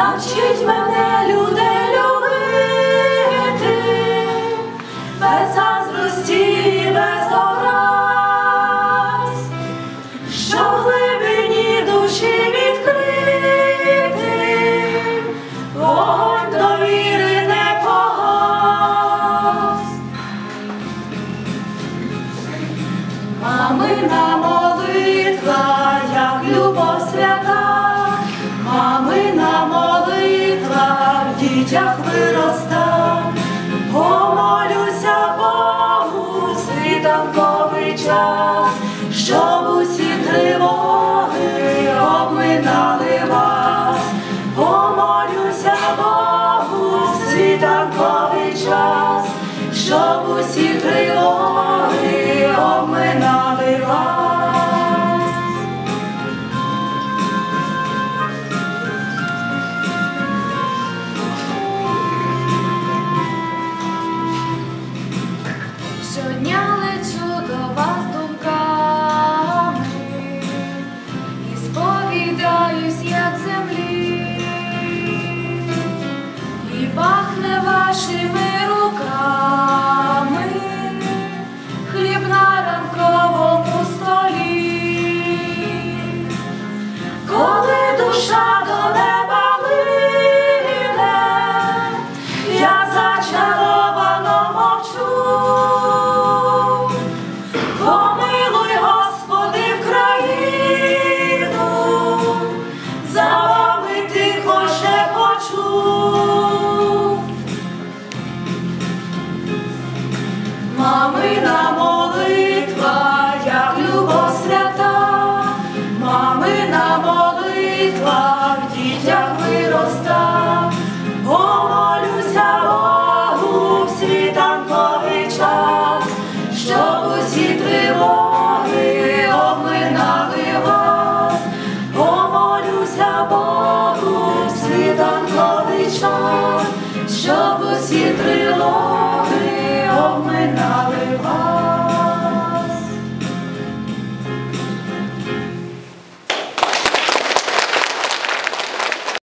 навчить мене люди любити, без заздрості, без образ, що в глибині душі відкрити, вогонь довіри не погас. Мамина молитва, в вироста, помолюся Богу світанковий час, щоб усі тривоги обминали Щодня лечу до вас думками і сповідаюсь, як землі, і пахне вашими Мамина молитва, як любов свята, мамина молитва в дітях вироста, помолюся Богу в світанковий час, щоб усі тривоги обминали вас, помолюся Богу в світанковий час, щоб усі